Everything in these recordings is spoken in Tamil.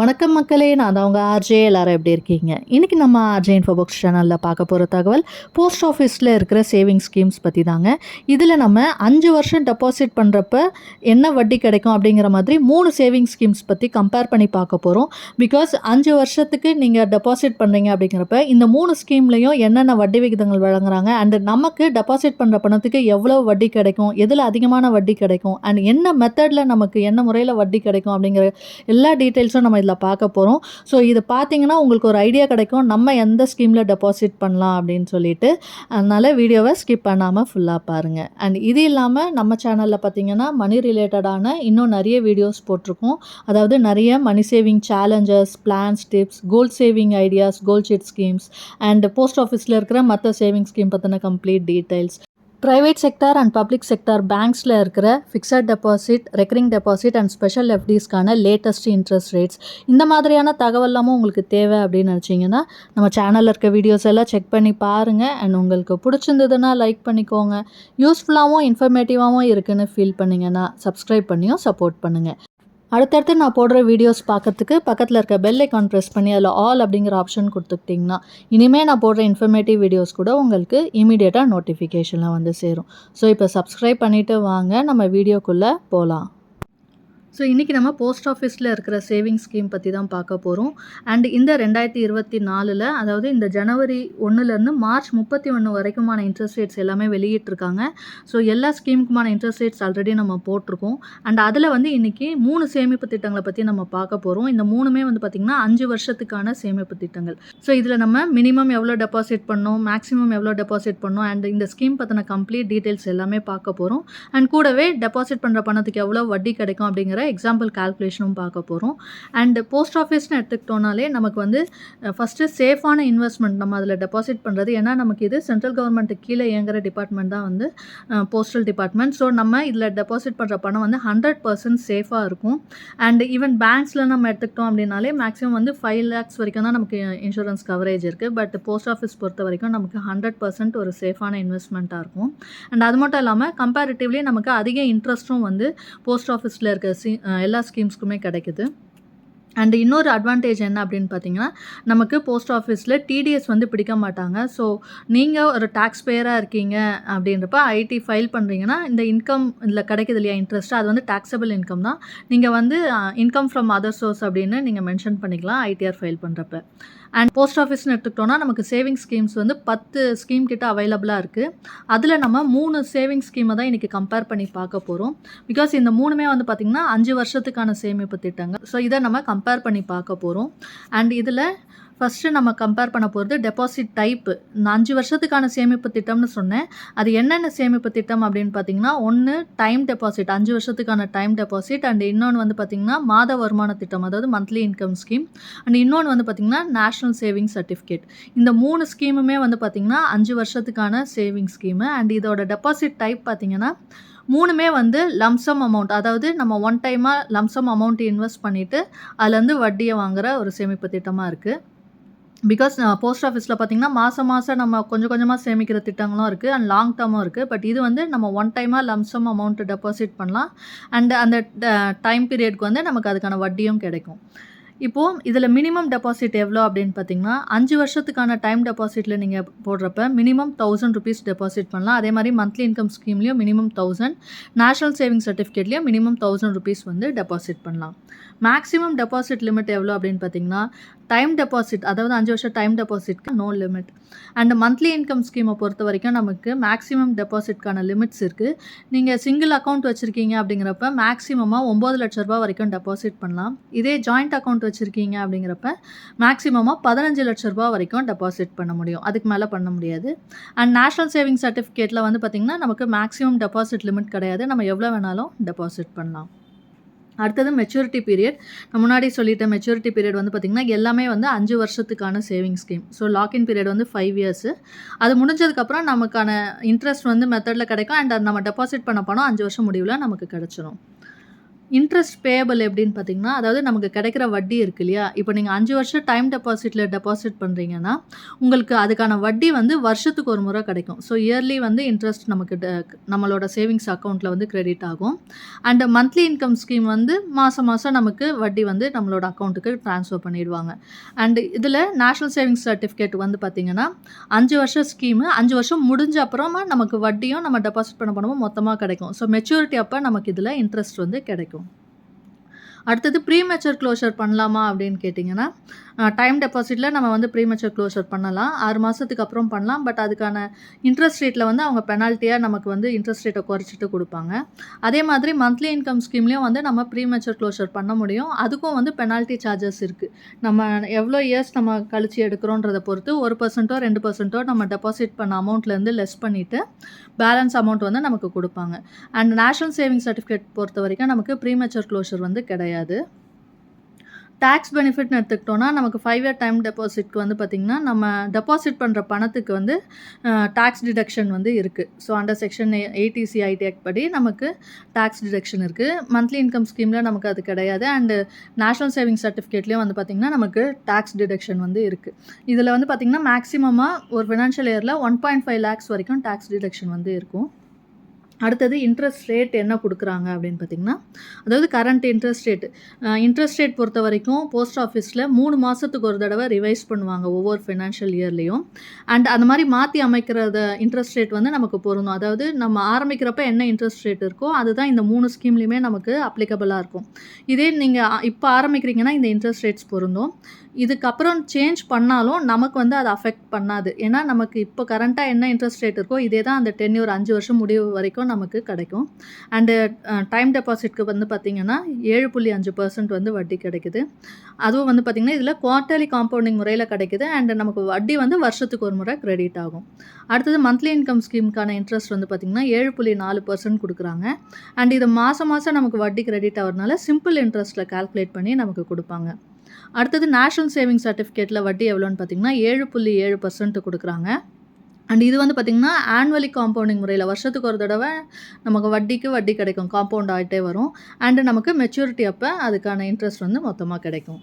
வணக்கம் மக்களே நான் தான் உங்கள் ஆர்ஜே. எல்லாரும் எப்படி இருக்கீங்க? இன்றைக்கி நம்ம ஆர்ஜே இன்ஃபோபாக்ஸ் சேனலில் பார்க்க போகிற தகவல் போஸ்ட் ஆஃபீஸில் இருக்கிற சேவிங் ஸ்கீம்ஸ் பற்றி தாங்க. இதில் நம்ம அஞ்சு வருஷம் டெபாசிட் பண்ணுறப்ப என்ன வட்டி கிடைக்கும் அப்படிங்கிற மாதிரி மூணு சேவிங் ஸ்கீம்ஸ் பற்றி கம்பேர் பண்ணி பார்க்க போகிறோம் பிகாஸ் அஞ்சு வருஷத்துக்கு நீங்கள் டெபாசிட் பண்ணுறீங்க அப்படிங்கிறப்ப இந்த மூணு ஸ்கீம்லேயும் என்னென்ன வட்டி விகிதங்கள் வழங்குறாங்க? அண்ட் நமக்கு டெபாசிட் பண்ணுற பணத்துக்கு எவ்வளோ வட்டி கிடைக்கும்? எதில் அதிகமான வட்டி கிடைக்கும்? அண்ட் என்ன மெத்தடில் நமக்கு என்ன முறையில் வட்டி கிடைக்கும்? அப்படிங்கிற எல்லா டீட்டெயில்ஸும் நம்ம இதில் பார்க்க போகிறோம். ஸோ இது பார்த்தீங்கன்னா உங்களுக்கு ஒரு ஐடியா கிடைக்கும். நம்ம எந்த ஸ்கீமில் டெபாசிட் பண்ணலாம் அப்படின்னு சொல்லிட்டு. அதனால் வீடியோவை ஸ்கிப் பண்ணாமல் ஃபுல்லாக பாருங்கள் அண்ட் இது இல்லாமல் நம்ம சேனலில் பார்த்தீங்கன்னா மணி ரிலேட்டடான இன்னும் நிறைய வீடியோஸ் போட்டிருக்கோம். அதாவது நிறைய money saving challenges plans tips gold saving ideas gold sheet schemes and post ஆஃபீஸில் இருக்கிற மற்ற சேவிங் ஸ்கீம் பற்றின complete details private sector and public sector பேங்க்ஸில் இருக்கிற fixed deposit recurring deposit and special எஃப்டிஸ்க்கான latest interest rates இந்த மாதிரியான தகவலாமும் உங்களுக்கு தேவை அப்படின்னு நினச்சிங்கன்னா நம்ம சேனலில் இருக்க வீடியோஸ் எல்லாம் செக் பண்ணி பாருங்கள் அண்ட் உங்களுக்கு பிடிச்சிருந்ததுன்னா லைக் பண்ணிக்கோங்க. யூஸ்ஃபுல்லாகவும் இன்ஃபர்மேட்டிவாகவும் இருக்குன்னு ஃபீல் பண்ணிங்கன்னா சப்ஸ்கிரைப் பண்ணியும் சப்போர்ட் பண்ணுங்கள் அடுத்தடுத்து நான் போடுற வீடியோஸ் பார்க்கறதுக்கு பக்கத்தில் இருக்க பெல் ஐக்கான் ப்ரெஸ் பண்ணி அதில் ஆல் அப்படிங்கிற ஆப்ஷன் கொடுத்துக்கிட்டிங்கன்னா இனிமேல் நான் போடுற இன்ஃபர்மேட்டிவ் வீடியோஸ் கூட உங்களுக்கு இமீடியட்டாக நோட்டிஃபிகேஷனில் வந்து சேரும். ஸோ இப்போ சப்ஸ்கிரைப் பண்ணிவிட்டு வாங்க. நம்ம வீடியோக்குள்ளே போகலாம் ஸோ இன்றைக்கி நம்ம போஸ்ட் ஆஃபீஸில் இருக்கிற சேவிங் ஸ்கீம் பற்றி தான் பார்க்க போகிறோம் அண்ட் இந்த ரெண்டாயிரத்தி இருபத்தி நாலில் அதாவது இந்த ஜனவரி ஒன்றுலேருந்து மார்ச் முப்பத்தி ஒன்று வரைக்குமான இன்ட்ரெஸ்ட் ரேட்ஸ் எல்லாமே வெளியிட்டிருக்காங்க. ஸோ எல்லா ஸ்கீமுக்குமான இன்ட்ரெஸ்ட் ரேட்ஸ் ஆல்ரெடி நம்ம போட்டிருக்கோம். அண்ட் அதில் வந்து இன்றைக்கி மூணு சேமிப்பு திட்டங்களை பற்றி நம்ம பார்க்க போகிறோம் இந்த மூணுமே வந்து பார்த்திங்கன்னா அஞ்சு வருஷத்துக்கான சேமிப்பு திட்டங்கள். ஸோ இதில் நம்ம மினிமம் எவ்வளோ டெபாசிட் பண்ணோம் மேக்ஸிமம் எவ்வளோ டெபாசிட் பண்ணோம் அண்ட் இந்த ஸ்கீம் பற்றின கம்ப்ளீட் டீட்டெயில்ஸ் எல்லாமே பார்க்க போகிறோம் அண்ட் கூடவே டெபாசிட் பண்ணுற பணத்துக்கு எவ்வளோ வட்டி கிடைக்கும் அப்படிங்கிற எக்ஸாம்பிள் கால்குலேஷனும் பார்க்க போகிறோம் அண்ட் போஸ்ட் ஆஃபீஸ்னு எடுத்துக்கிட்டோனாலே நமக்கு வந்து ஃபஸ்ட்டு சேஃபான இன்வெஸ்ட்மெண்ட் நம்ம அதில் டெபாசிட் பண்ணுறது ஏன்னா நமக்கு இது சென்ட்ரல் கவர்மெண்ட்டுக்கு கீழே இயங்குற டிபார்ட்மெண்ட் தான் வந்து போஸ்டல் டிபார்ட்மெண்ட் ஸோ நம்ம இதில் டெபாசிட் பண்ணுற பணம் வந்து ஹண்ட்ரட் பர்சன்ட் சேஃபாக இருக்கும். அண்ட் ஈவன் பேங்க்ஸில் நம்ம எடுத்துக்கிட்டோம் அப்படின்னாலே மேக்ஸிமம் வந்து ஃபைவ் லேக்ஸ் வரைக்கும் தான் நமக்கு இன்சூரன்ஸ் கவரேஜ் இருக்குது பட் போஸ்ட் ஆஃபீஸ் பொறுத்த வரைக்கும் நமக்கு ஹண்ட்ரட் பர்சன்ட் ஒரு சேஃபான இன்வெஸ்ட்மெண்ட்டாக இருக்கும். அண்ட் அது மட்டும் இல்லாமல் கம்பேரிட்டிவ்லி நமக்கு அதிக இன்ட்ரெஸ்ட்டும் வந்து போஸ்ட் ஆஃபீஸில் இருக்க சி எல்லா ஸ்கீம்ஸ்க்குமே கிடைக்குது. அண்ட் இன்னொரு அட்வான்டேஜ் என்ன அப்படின்னு பார்த்தீங்கன்னா நமக்கு போஸ்ட் ஆஃபீஸில் டிடிஎஸ் வந்து பிடிக்க மாட்டாங்க. ஸோ நீங்கள் ஒரு டேக்ஸ் பேயராக இருக்கீங்க அப்படின்றப்ப ஐடி ஃபைல் பண்ணுறீங்கன்னா இந்த இன்கம் இதில் கிடைக்குது இல்லையா இன்ட்ரெஸ்ட் அது வந்து டேக்ஸபிள் இன்கம் தான். நீங்கள் வந்து இன்கம் ஃப்ரம் அதர் சோர்ஸ் அப்படின்னு நீங்கள் மென்ஷன் பண்ணிக்கலாம் ஐடிஆர் ஃபைல் பண்ணுறப்ப அண்ட் போஸ்ட் ஆஃபீஸ்னு எடுத்துக்கிட்டோன்னா நமக்கு சேவிங் ஸ்கீம்ஸ் வந்து பத்து ஸ்கீம் கிட்ட அவைலபிளாக இருக்குது அதில் நம்ம மூணு சேவிங் ஸ்கீமை தான் இன்றைக்கி கம்பேர் பண்ணி பார்க்க போகிறோம் பிகாஸ் இந்த மூணுமே வந்து பார்த்திங்கன்னா அஞ்சு வருஷத்துக்கான சேமிப்பு திட்டங்கள். ஸோ இதை நம்ம கம்பேர் கம்பேர் பண்ணி பார்க்க போகிறோம் அண்ட் இதில் ஃபஸ்ட்டு நம்ம கம்பேர் பண்ண போகிறது டெபாசிட் டைப்பு இந்த அஞ்சு வருஷத்துக்கான சேமிப்பு திட்டம்னு சொன்னேன். அது என்னென்ன சேமிப்பு திட்டம் அப்படின்னு பார்த்தீங்கன்னா ஒன்று டைம் டெபாசிட் அஞ்சு வருஷத்துக்கான டைம் டெபாசிட் அண்ட் இன்னொன்று வந்து பார்த்திங்கன்னா மாத வருமான திட்டம் அதாவது மந்த்லி இன்கம் ஸ்கீம் அண்ட் இன்னொன்று வந்து பார்த்திங்கன்னா நேஷ்னல் சேவிங் சர்டிஃபிகேட் இந்த மூணு ஸ்கீமுமே வந்து பார்த்திங்கன்னா அஞ்சு வருஷத்துக்கான சேவிங் ஸ்கீமு அண்ட் இதோட டெபாசிட் டைப் பார்த்திங்கன்னா மூணுமே வந்து லம்சம் அமௌண்ட் அதாவது நம்ம ஒன் டைமாக லம்சம் அமௌண்ட் இன்வெஸ்ட் பண்ணிவிட்டு அதுலேருந்து வட்டியை வாங்குகிற ஒரு சேமிப்பு திட்டமாக இருக்குது பிகாஸ் போஸ்ட் ஆஃபீஸில் பார்த்திங்கன்னா மாதம் மாதம் நம்ம கொஞ்சம் கொஞ்சமாக சேமிக்கிற திட்டங்களும் இருக்குது அண்ட் லாங் டேர்மும் இருக்குது பட் இது வந்து நம்ம ஒன் டைமாக லம்சம் அமௌண்ட்டு டெபாசிட் பண்ணலாம். அண்ட் அந்த டைம் பீரியட்க்கு வந்து நமக்கு அதுக்கான வட்டியும் கிடைக்கும். இப்போது இதில் மினிமம் டெபாசிட் எவ்வளோ அப்படின்னு பார்த்தீங்கன்னா அஞ்சு வருஷத்துக்கான டைம் டெபாசிட்டில் நீங்கள் போடுறப்ப மினிமம் தௌசண்ட் ருபீஸ் டெபாசிட் பண்ணலாம். அதே மாதிரி மந்த்லி இன்கம் ஸ்கீம்லேயும் மினிமம் தௌசண்ட் நேஷனல் சேவிங் சர்டிஃபிகேட்லேயும் மினிமம் தௌசண்ட் ருபீஸ் வந்து டெபாசிட் பண்ணலாம். மேக்ஸிமம் டெபாசிட் லிமிட் எவ்வளோ அப்படின்னு பார்த்தீங்கன்னா டைம் டெபாசிட் அதாவது அஞ்சு வருஷம் time டெபாசிட்க்கு no limit. And monthly income ஸ்கீமை பொறுத்த வரைக்கும் நமக்கு மேக்ஸிமம் டெபாசிட்கான லிமிட்ஸ் இருக்குது நீங்கள் சிங்கிள் அக்கௌண்ட் வச்சுருக்கீங்க அப்படிங்கிறப்ப மேக்ஸிமமாக ஒம்பது லட்ச ரூபா வரைக்கும் டெபாசிட் பண்ணலாம். இதே ஜாயிண்ட் அக்கௌண்ட் வச்சுருக்கீங்க அப்படிங்கிறப்ப மேக்ஸிமமாக பதினஞ்சு லட்ச ரூபா வரைக்கும் டெபாசிட் பண்ண முடியும். அதுக்கு மேலே பண்ண முடியாது. அண்ட் நேஷனல் சேவிங் சர்டிஃபிகேட்டில் வந்து பார்த்திங்கன்னா நமக்கு மேக்ஸிமம் டெபாசிட் லிமிட் கிடையாது. நம்ம எவ்வளோ வேணாலும் டெபாசிட் பண்ணலாம். அடுத்தது மெச்சூரிட்டி பீரியட் நான் முன்னாடி சொல்லிட்ட மெச்சூரிட்டி பீரியட் வந்து பார்த்திங்கன்னா எல்லாமே வந்து அஞ்சு வருஷத்துக்கான saving scheme so lock in period வந்து ஃபைவ் இயர்ஸு அது முடிஞ்சதுக்கப்புறம் நமக்கான இன்ட்ரெஸ்ட் வந்து மெத்தடில் கிடைக்கும். அண்ட் நம்ம டெபாசிட் பண்ண பணம் அஞ்சு வருஷம் முடிவில் நமக்கு கிடச்சிரும். இன்ட்ரெஸ்ட் பேயபிள் எப்படின்னு பார்த்தீங்கன்னா, அதாவது நமக்கு கிடைக்கிற வட்டி இருக்கு இல்லையா? இப்போ நீங்கள் அஞ்சு வருஷம் டைம் டெபாசிட்டில் டெபாசிட் பண்ணுறீங்கன்னா உங்களுக்கு அதுக்கான வட்டி வந்து வருஷத்துக்கு ஒரு முறை கிடைக்கும். ஸோ இயர்லி வந்து இன்ட்ரெஸ்ட் நமக்கு ட நம்மளோட சேவிங்ஸ் அக்கௌண்ட்டில் வந்து கிரெடிட் ஆகும். அண்ட் மந்த்லி இன்கம் ஸ்கீம் வந்து மாதம் மாதம் நமக்கு வட்டி வந்து நம்மளோட அக்கௌண்ட்டுக்கு ட்ரான்ஸ்ஃபர் பண்ணிடுவாங்க. அண்ட் இதில் நேஷ்னல் சேவிங்ஸ் சர்டிஃபிகேட் வந்து பார்த்தீங்கன்னா, அஞ்சு வருஷம் ஸ்கீமு அஞ்சு வருஷம் முடிஞ்ச அப்புறமா நமக்கு வட்டியும் நம்ம டெபாசிட் பண்ண போனோமோ மொத்தமாக கிடைக்கும். ஸோ மெச்சூரிட்டி அப்போ நமக்கு இதில் இன்ட்ரெஸ்ட் வந்து கிடைக்கும். அடுத்தது ப்ரீ மெச்சர் க்ளோஷர் பண்ணலாமா அப்படின்னு கேட்டிங்கன்னா, டைம் டெபாசிட்டில் நம்ம வந்து ப்ரீமெச்சர் க்ளோஷர் பண்ணலாம். ஆறு மாதத்துக்கு அப்புறம் பண்ணலாம். பட் அதுக்கான இன்ட்ரெஸ்ட் ரேட்டில் வந்து அவங்க பெனால்ட்டியாக நமக்கு வந்து இன்ட்ரெஸ்ட் ரேட்டை குறைச்சிட்டு கொடுப்பாங்க அதே மாதிரி மந்த்லி இன்கம் ஸ்கீம்லேயும் வந்து நம்ம ப்ரீ மெச்சூர் க்ளோஷர் பண்ண முடியும். அதுக்கும் வந்து பெனால்ட்டி சார்ஜஸ் இருக்குது நம்ம எவ்வளோ இயர்ஸ் நம்ம கழிச்சு எடுக்கிறோன்றத பொறுத்து ஒரு பர்சன்ட்டோ ரெண்டு பர்சன்ட்டோ நம்ம டெபாசிட் பண்ண அமௌண்ட்லேருந்து லெஸ் பண்ணிவிட்டு பேலன்ஸ் அமௌண்ட் வந்து நமக்கு கொடுப்பாங்க அண்ட் நேஷனல் சேவிங் சர்டிஃபிகேட் பொறுத்தவரைக்கும் நமக்கு ப்ரீமெச்சர் க்ளோஷர் வந்து கிடையாது. டேக்ஸ் பெனிஃபிட்னு எடுத்துக்கிட்டோன்னா நமக்கு ஃபைவ் இயர் டைம் டெபாசிட்க்கு வந்து பார்த்திங்கன்னா நம்ம டெபாசிட் பண்ணுற பணத்துக்கு வந்து டேக்ஸ் டிடக்ஷன் வந்து இருக்குது ஸோ அண்டர் செக்ஷன் 80சி ஐடி ஆக்ட் படி நமக்கு டேக்ஸ் டிடக்ஷன் இருக்குது மந்த்லி இன்கம் ஸ்கீமில் நமக்கு அது கிடையாது. அண்ட் நேஷனல் சேவிங்ஸ் சர்டிஃபிகேட்லேயும் வந்து பார்த்தீங்கன்னா, நமக்கு டேக்ஸ் டிடக்ஷன் வந்து இருக்குது இதில் வந்து பார்த்திங்கன்னா மேக்ஸிமமாக ஒரு ஃபினான்ஷியல் இயரில் ஒன் பாயிண்ட் ஃபைவ் லேக்ஸ் வரைக்கும் டேக்ஸ் டிடக்ஷன் வந்து இருக்கும். அடுத்தது இன்ட்ரெஸ்ட் ரேட் என்ன கொடுக்குறாங்க அப்படின்னு பார்த்தீங்கன்னா, அதாவது current interest rate. Interest rate பொறுத்த வரைக்கும் போஸ்ட் ஆஃபீஸில் மூணு மாதத்துக்கு ஒரு தடவை ரிவைஸ் பண்ணுவாங்க ஒவ்வொரு ஃபினான்ஷியல் இயர்லேயும் அண்ட் அந்த மாதிரி மாற்றி அமைக்கிறத இன்ட்ரெஸ்ட் ரேட் வந்து நமக்கு பொருந்தும். அதாவது நம்ம ஆரம்பிக்கிறப்ப என்ன இன்ட்ரெஸ்ட் ரேட் இருக்கோ, அதுதான் இந்த மூணு ஸ்கீம்லேயுமே நமக்கு அப்ளிகபிளாக இருக்கும். இதே நீங்கள் இப்போ ஆரம்பிக்கிறீங்கன்னா, இந்த இன்ட்ரெஸ்ட் ரேட்ஸ் பொருந்தும். இதுக்கப்புறம் சேஞ்ச் பண்ணாலும் நமக்கு வந்து அது அஃபெக்ட் பண்ணாது. ஏன்னா, நமக்கு இப்போ கரண்ட்டாக என்ன இன்ட்ரெஸ்ட் ரேட் இருக்கோ, இதே தான் அந்த டென்யூர் அஞ்சு வருஷம் முடிவு வரைக்கும் நமக்கு கிடைக்கும். அண்டு டைம் டெபாசிட்க்கு வந்து பார்த்திங்கன்னா ஏழு புள்ளி அஞ்சு பர்சன்ட் வந்து வட்டி கிடைக்குது. அதுவும் வந்து பார்த்தீங்கன்னா, இதில் குவார்ட்டர்லி காம்பவுண்டிங் முறையில் கிடைக்குது. அண்ட் நமக்கு வட்டி வந்து வருஷத்துக்கு ஒரு முறை கிரெடிட் ஆகும். அடுத்தது மந்த்லி இன்கம் ஸ்கீம்க்கான இன்ட்ரெஸ்ட் வந்து பார்த்தீங்கன்னா, 7.4% குடுக்குறாங்க. அண்ட் இது மாதம் மாதம் நமக்கு வட்டி கிரெடிட் ஆகுறதுனால சிம்பிள் இன்ட்ரெஸ்ட்டில் கால்குலேட் பண்ணி நமக்கு கொடுப்பாங்க அடுத்தது நேஷ்னல் சேவிங்ஸ் சர்டிஃபிகேட்டில் வட்டி எவ்வளோன்னு பார்த்தீங்கன்னா, ஏழு புள்ளி ஏழு பர்சன்ட் கொடுக்குறாங்க அண்ட் இது வந்து பார்த்தீங்கன்னா, ஆனுவலி காம்பவுண்டிங் முறையில் வருஷத்துக்கு ஒரு தடவை நமக்கு வட்டிக்கு வட்டி கிடைக்கும். காம்பவுண்ட் ஆகிட்டே வரும். அண்ட் நமக்கு மெச்சூரிட்டி அப்போ அதுக்கான இன்ட்ரெஸ்ட் வந்து மொத்தமாக கிடைக்கும்.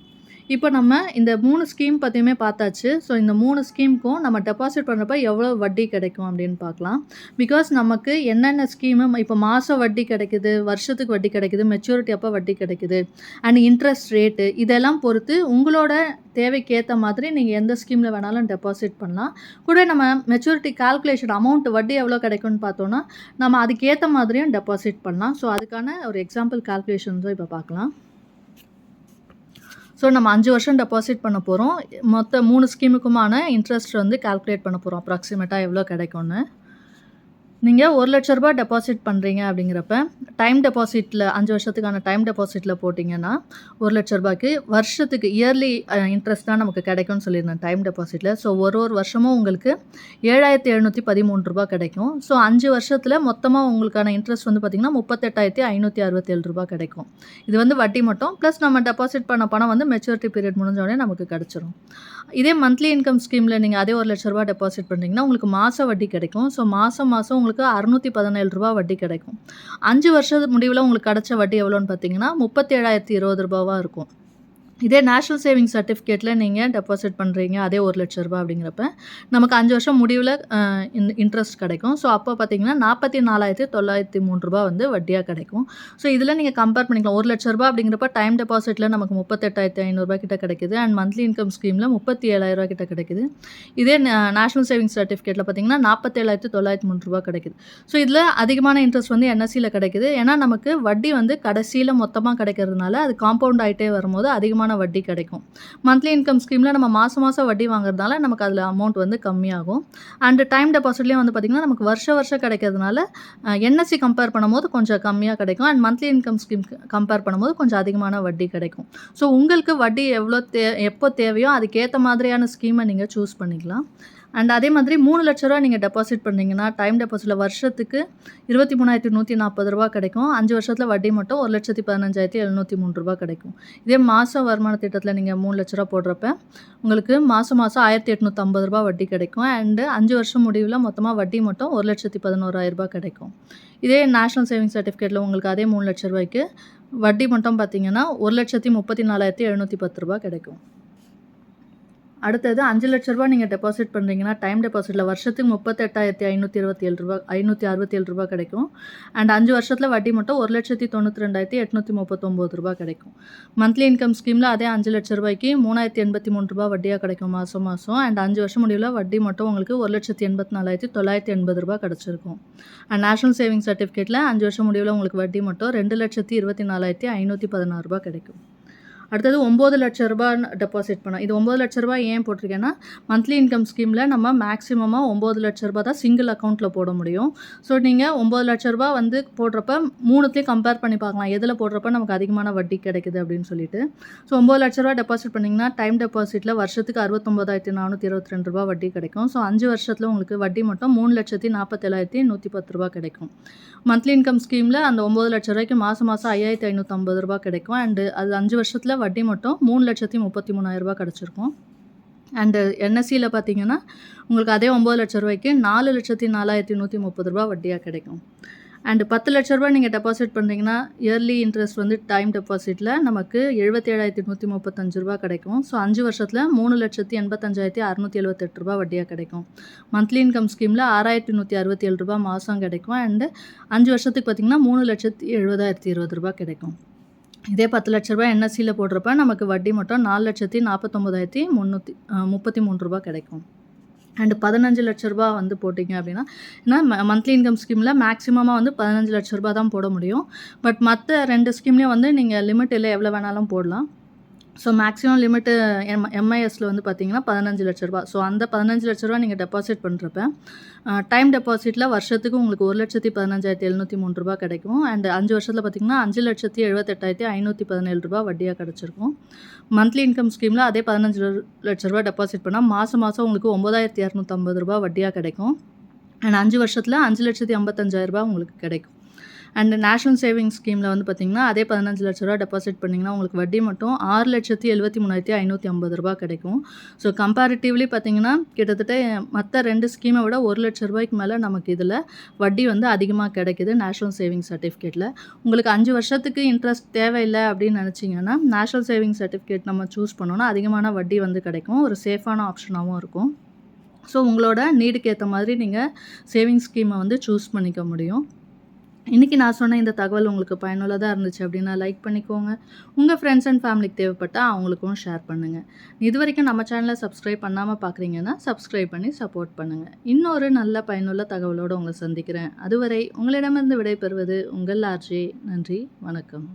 இப்போ நம்ம இந்த மூணு ஸ்கீம் பற்றியுமே பார்த்தாச்சு. ஸோ இந்த மூணு ஸ்கீம்க்கும் நம்ம டெபாசிட் பண்ணுறப்ப எவ்வளோ வட்டி கிடைக்கும் அப்படின்னு பார்க்கலாம். பிகாஸ் நமக்கு என்னென்ன ஸ்கீமு இப்போ மாதம் வட்டி கிடைக்குது, வருஷத்துக்கு வட்டி கிடைக்குது, மெச்சூரிட்டி அப்போ வட்டி கிடைக்குது. அண்ட் இன்ட்ரெஸ்ட் ரேட்டு இதெல்லாம் பொறுத்து உங்களோட தேவைக்கு மாதிரி நீங்கள் எந்த ஸ்கீமில் வேணாலும் டெபாசிட் பண்ணலாம். கூட நம்ம மெச்சூரிட்டி கால்குலேஷன் அமௌண்ட் வட்டி எவ்வளோ கிடைக்கும்னு பார்த்தோன்னா நம்ம அதுக்கேற்ற மாதிரியும் டெபாசிட் பண்ணலாம். ஸோ அதுக்கான ஒரு எக்ஸாம்பிள் கால்குலேஷன்ஸும் இப்போ பார்க்கலாம். ஸோ நம்ம அஞ்சு வருஷம் டெபாசிட் பண்ண போகிறோம் மொத்த மூணு ஸ்கீமுக்குமான இன்ட்ரெஸ்ட் வந்து கால்குலேட் பண்ண போகிறோம் அப்ராக்சிமேட்டாக எவ்வளோ கிடைக்கும்னு. நீங்கள் ஒரு லட்ச ரூபா டெபாசிட் பண்ணுறீங்க அப்படிங்கிறப்ப, டைம் டெபாசிட்டில் அஞ்சு வருஷத்துக்கான டைம் டெபாசிட்டில் போட்டிங்கன்னா ஒரு லட்ச ரூபாய்க்கு வருஷத்துக்கு இயர்லி இன்ட்ரெஸ்ட் தான் நமக்கு கிடைக்கும்னு சொல்லியிருந்தேன் டைம் டெபாசிட்டில் ஸோ ஒரு ஒரு வருஷமும் உங்களுக்கு ஏழாயிரத்தி எழுநூற்றி பதிமூணு ரூபா கிடைக்கும். ஸோ அஞ்சு வருஷத்தில் மொத்தமாக உங்களுக்கான இன்ட்ரெஸ்ட் வந்து பார்த்தீங்கன்னா, ரூ. 38,567 கிடைக்கும். இது வந்து வட்டி மட்டும். ப்ளஸ் நம்ம டெபாசிட் பண்ண பணம் வந்து மெச்சூரிட்டி பீரியட் முடிஞ்சோடனே நமக்கு கிடைச்சிரும். இதே மந்த்லி இன்கம் ஸ்கீமில் நீங்கள் அதே ஒரு லட்ச ரூபா டெபாசிட் பண்ணுறீங்கன்னா உங்களுக்கு மாத வட்டி கிடைக்கும். ஸோ மாதம் மாதம் உங்களுக்கு அறநூற்றி பதினேழு ரூபா வட்டி கிடைக்கும். அஞ்சு வருஷத்து முடிவில் உங்களுக்கு கிடைச்ச வட்டி எவ்வளோன்னு பார்த்தீங்கன்னா, முப்பத்தேழாயிரத்து இருபது ரூபாவாக இருக்கும். இதே நேஷ்னல் சேவிங்ஸ் சர்டிஃபிகேட்டில் நீங்கள் டெபாசிட் பண்ணுறீங்க அதே ஒரு லட்ச ரூபா அப்படிங்கிறப்ப, நமக்கு அஞ்சு வருஷம் முடிவில் இன்ட்ரெஸ்ட் கிடைக்கும். ஸோ அப்போ பார்த்தீங்கன்னா, நாற்பத்தி நாலாயிரத்தி தொள்ளாயிரத்தி மூணு ரூபா வந்து வட்டியாக கிடைக்கும். ஸோ இதில் நீங்கள் கம்பேர் பண்ணிக்கலாம். ஒரு லட்ச ரூபா அப்படிங்கிறப்ப டைம் டெபாசிட்டில் நமக்கு முப்பத்தெட்டாயிரத்தி ஐநூறுரூவா கிட்ட கிடைக்குது. அண்ட் மந்த்லி இன்கம் ஸ்கீமில் முப்பத்தி 37,000 கிட்ட கிடைக்குது. இதே ந நேஷனல் சேவிங்ஸ் நாற்பத்தேழாயிரத்தி பார்த்தீங்கன்னா, ரூ. 47,903 கிடைக்குது. ஸோ இதில் அதிகமான இன்ட்ரெஸ்ட் வந்து என்எஸ்சியில் கிடைக்குது. ஏன்னா நமக்கு வட்டி வந்து கடைசியில் மொத்தமாக கிடைக்கிறதுனால, அது காம்பவுண்ட் ஆகிட்டே வரும்போது அதிகமான வட்டி கிடைக்கும். மந்த்லி இன்கம் ஸ்கீமில் நம்ம மாதம் மாதம் வட்டி வாங்குறதுனால நமக்கு அதில் அமௌண்ட் வந்து கம்மியாகும். அண்ட் டைம் டெபாசிட்லேயும் வந்து பார்த்தீங்கன்னா, நமக்கு வருஷ வருஷம் கிடைக்கிறதுனால, என்எஸ்சி கம்பேர் பண்ணும்போது கொஞ்சம் கம்மியாக கிடைக்கும். And monthly income scheme compare பண்ணும்போது கொஞ்சம் அதிகமான வட்டி கிடைக்கும். ஸோ உங்களுக்கு வட்டி எவ்வளோ தே எப்போ தேவையோ அதுக்கேற்ற மாதிரியான ஸ்கீமை நீங்கள் சூஸ் பண்ணிக்கலாம். அண்ட் அதே மாதிரி மூணு லட்ச ரூபா நீங்கள் டெபாசிட் பண்ணிங்கன்னா டைம் டெபாசிட்டில் வருஷத்துக்கு இருபத்தி மூணாயிரத்தி நூற்றி நாற்பது ரூபா கிடைக்கும். அஞ்சு வருஷத்தில் வட்டி மட்டும் ஒரு லட்சத்தி பதினஞ்சாயிரத்தி எழுநூற்றி மூணு ரூபா கிடைக்கும். இதே மாதம் வருமான திட்டத்தில் நீங்கள் மூணு லட்ச ரூபா போடுறப்ப, உங்களுக்கு மாதம் மாதம் ஆயிரத்தி எட்நூற்றம்பது ரூபா வட்டி கிடைக்கும். அண்ட் அஞ்சு வருஷம் முடிவில் மொத்தமாக வட்டி மட்டும் ஒரு லட்சத்தி பதினோராயிரரூபா கிடைக்கும். இதே நேஷனல் சேவிங் சர்டிஃபிகேட்டில் உங்களுக்கு அதே மூணு லட்ச ரூபாய்க்கு வட்டி மட்டும் பார்த்தீங்கன்னா ஒரு லட்சத்தி முப்பத்தி நாலாயிரத்தி எழுநூற்றி பத்து ரூபா கிடைக்கும் அடுத்தது அஞ்சு லட்ச ரூபா நீங்கள் டெபாசிட் பண்ணுறீங்கன்னா டைம் டெபாசிட்டில் வருஷத்துக்கு முப்பத்தெட்டாயிரத்தி ஐநூற்றி இருபத்தி ஏழு ரூபா ஐநூற்றி அறுபத்தி ஏழு ரூபா கிடைக்கும். அண்ட் அஞ்சு வருஷத்தில் வட்டி மட்டும் ஒரு லட்சத்தி தொண்ணூற்றி ரெண்டாயிரத்தி எட்நூற்றி முப்பத்தொம்போது ரூபா கிடைக்கும். மந்த்லி இன்கம் ஸ்கீமில் அதே அஞ்சு லட்ச ரூபாய்க்கு மூணாயிரத்தி எண்பத்தி மூணு ரூபா வட்டியாக கிடைக்கும் மாதம் மாதம் அண்ட் அஞ்சு வருஷம் முடிவில் வட்டி மட்டும் உங்களுக்கு ஒரு லட்சத்தி எண்பத்தி நாலாயிரத்தி தொள்ளாயிரத்தி எண்பது ரூபா கிடச்சிருக்கும். அண்ட் நேஷனல் சேவிங் சர்டிஃபிகேட்டில் அஞ்சு வருஷம் முடிவில் உங்களுக்கு வட்டி மட்டும் ரெண்டு லட்சத்தி இருபத்தி நாலாயிரத்தி ஐநூற்றி பதினாறு ரூபா கிடைக்கும். அடுத்தது ஒம்பது லட்ச ரூபாய் டெபாசிட் பண்ணோம் இது ஒம்பது லட்ச ரூபாய் ஏன் போட்டிருக்கேன்னா மந்த்லி இன்கம் ஸ்கீமில் நம்ம மேக்ஸிமமாக ஒம்பது லட்ச ரூபாய் தான் சிங்கிள் அக்கௌண்ட்டில் போட முடியும். ஸோ நீங்கள் ஒம்பது லட்ச ரூபாய் வந்து போடுறப்ப மூணுத்தையும் கம்பேர் பண்ணி பார்க்கலாம். எதில் போடுறப்ப நமக்கு அதிகமான வட்டி கிடைக்குது அப்படின்னு சொல்லிட்டு. ஸோ ஒம்பது லட்ச ரூபா டெபாசிட் பண்ணிங்கன்னா டைம் டெபாசிட்டில் வருஷத்துக்கு அறுபத்தொம்பதாயிரத்தி நானூற்றி இருபத்தி ரெண்டு ரூபா வட்டி கிடைக்கும். ஸோ அஞ்சு வருஷத்தில் உங்களுக்கு வட்டி மட்டும் மூணு லட்சத்தி நாற்பத்தேழாயிரத்தி நூற்றி பத்து ரூபா கிடைக்கும். மந்த்லி இன்கம் ஸ்கீமில் அந்த ஒம்பது லட்ச ரூபாய்க்கு மாதம் மாதம் ஐயாயிரத்தி ஐநூற்றம்பது ரூபா கிடைக்கும். அண்டு அது அஞ்சு வருஷத்தில் வட்டி மட்டும் மூணு லட்சத்தி முப்பத்தி மூணாயிரரூபா கிடச்சிருக்கும். அண்டு என்எஸ்சியில் பார்த்தீங்கன்னா உங்களுக்கு அதே ஒம்பது லட்ச ரூபாய்க்கு நாலு லட்சத்தி நாலாயிரத்தி நூற்றி முப்பது ரூபா வட்டியாக கிடைக்கும். அண்டு பத்து லட்ச ரூபா நீங்கள் டெபாசிட் பண்ணுறீங்கன்னா இயர்லி இன்ட்ரெஸ்ட் வந்து டைம் டெபாசிட்டில் நமக்கு எழுபத்தேழாயிரத்தி நூற்றி முப்பத்தஞ்சு ரூபா கிடைக்கும். ஸோ அஞ்சு வருஷத்தில் மூணு லட்சத்தி எண்பத்தஞ்சாயிரத்தி அறுநூற்றி எழுபத்தெட்டு ரூபா வட்டியாக கிடைக்கும். மந்த்லி இன்கம் ஸ்கீமில் ஆறாயிரத்தி நூற்றி அறுபத்தி ஏழு ரூபா மாதம் கிடைக்கும். அண்டு அஞ்சு வருஷத்துக்கு பார்த்திங்கன்னா மூணு லட்சத்தி எழுபதாயிரத்தி இருபது ரூபா கிடைக்கும். இதே பத்து லட்ச ரூபாய் என்எஸ்சியில் போடுறப்ப நமக்கு வட்டி மட்டும் நாலு லட்சத்தி நாற்பத்தொம்போதாயிரத்தி முந்நூற்றி முப்பத்தி மூணு ரூபா கிடைக்கும். அண்டு பதினஞ்சு லட்ச ரூபா வந்து போட்டிங்க அப்படின்னா ஏன்னா மந்த்லி இன்கம் ஸ்கீமில் மேக்ஸிமமாக வந்து பதினஞ்சு லட்ச ரூபா தான் போட முடியும். பட் மற்ற ரெண்டு ஸ்கீம்லேயும் வந்து நீங்கள் லிமிட் இல்லை எவ்வளோ வேணாலும் போடலாம். ஸோ மேக்ஸிமம் லிமிட்டு எம் எம்ஐஎஸில் வந்து பார்த்தீங்கன்னா பதினஞ்சு லட்ச ரூபா. ஸோ அந்த பதினஞ்சு லட்ச ரூபா நீங்கள் டெபாசிட் பண்ணுறப்ப டைம் டெபாசிட்டில் வருஷத்துக்கு உங்களுக்கு ஒரு லட்சத்தி பதினஞ்சாயிரத்தி எழுநூற்றி மூணு ரூபா கிடைக்கும். அண்ட் அஞ்சு வருஷத்தில் பார்த்தீங்கன்னா அஞ்சு லட்சத்தி எழுபத்தெட்டாயிரத்தி ஐநூற்றி பதினேழு ரூபா வட்டியாக கிடச்சிருக்கும். மந்த்லி இன்கம் ஸ்கீமில் அதே பதினஞ்சு லட்ச ரூபா டெபாசிட் பண்ணால் மாதம் மாதம் உங்களுக்கு ஒம்பதாயிரத்தி இரநூத்தம்பது ரூபா வட்டியாக கிடைக்கும். அண்ட் அஞ்சு வருஷத்தில் அஞ்சு லட்சத்தி ஐம்பத்தஞ்சாயிரரூபா உங்களுக்கு கிடைக்கும். அண்ட் நேஷனல் சேவிங்ஸ் ஸ்கீமில் வந்து பார்த்திங்கன்னா அதே பதினஞ்சு லட்ச ரூபா டெபாசிட் பண்ணிங்கன்னா உங்களுக்கு வட்டி மட்டும் ஆறு லட்சத்தி எழுபத்தி மூணாயிரத்தி ஐநூற்றி ஐம்பது ரூபா கிடைக்கும். ஸோ கம்பேரிட்டிவ்லி பார்த்திங்கன்னா கிட்டத்தட்ட மற்ற ரெண்டு ஸ்கீமை விட ஒரு லட்ச ரூபாய்க்கு மேலே நமக்கு இதில் வட்டி வந்து அதிகமாக கிடைக்குது நேஷனல் சேவிங் சர்டிஃபிகேட்டில் உங்களுக்கு அஞ்சு வருஷத்துக்கு இன்ட்ரெஸ்ட் தேவையில்லை அப்படின்னு நினச்சிங்கன்னா நேஷனல் சேவிங் சர்டிஃபிகேட் நம்ம சூஸ் பண்ணோன்னா அதிகமான வட்டி வந்து கிடைக்கும். ஒரு சேஃபான ஆப்ஷனாகவும் இருக்கும். ஸோ உங்களோட நீடுக்கு ஏற்ற மாதிரி நீங்கள் சேவிங்ஸ் ஸ்கீமை வந்து சூஸ் பண்ணிக்க முடியும். இன்றைக்கி நான் சொன்ன இந்த தகவல் உங்களுக்கு பயனுள்ளதாக இருந்துச்சு அப்படின்னா லைக் பண்ணிக்கோங்க. உங்கள் ஃப்ரெண்ட்ஸ் அண்ட் ஃபேமிலிக்கு தேவைப்பட்டால் அவங்களுக்கும் ஷேர் பண்ணுங்கள் இது வரைக்கும் நம்ம சேனலை சப்ஸ்கிரைப் பண்ணாமல் பார்க்குறீங்கன்னா சப்ஸ்கிரைப் பண்ணி சப்போர்ட் பண்ணுங்கள் இன்னொரு நல்ல பயனுள்ள தகவலோடு உங்களை சந்திக்கிறேன். அதுவரை உங்களிடமிருந்து விடைபெறுவது உங்கள் ஆர்ஜி நன்றி வணக்கம்.